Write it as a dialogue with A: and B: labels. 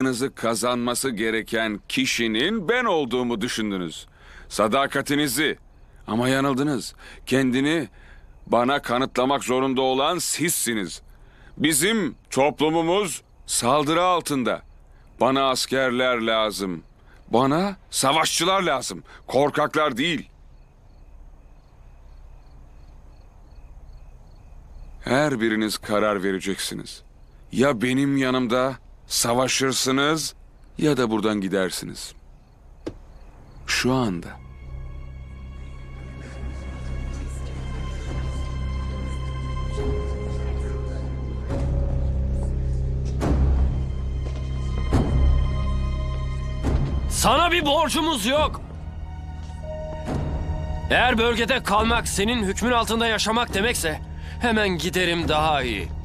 A: Saygınızı kazanması gereken kişinin ben olduğumu düşündünüz. Sadakatinizi. Ama yanıldınız. Kendini bana kanıtlamak zorunda olan sizsiniz. Bizim toplumumuz saldırı altında. Bana askerler lazım. Bana savaşçılar lazım. Korkaklar değil. Her biriniz karar vereceksiniz. Ya benim yanımda savaşırsınız ya da buradan gidersiniz. Şu anda.
B: Sana bir borcumuz yok. Eğer bölgede kalmak senin hükmün altında yaşamak demekse hemen giderim daha iyi.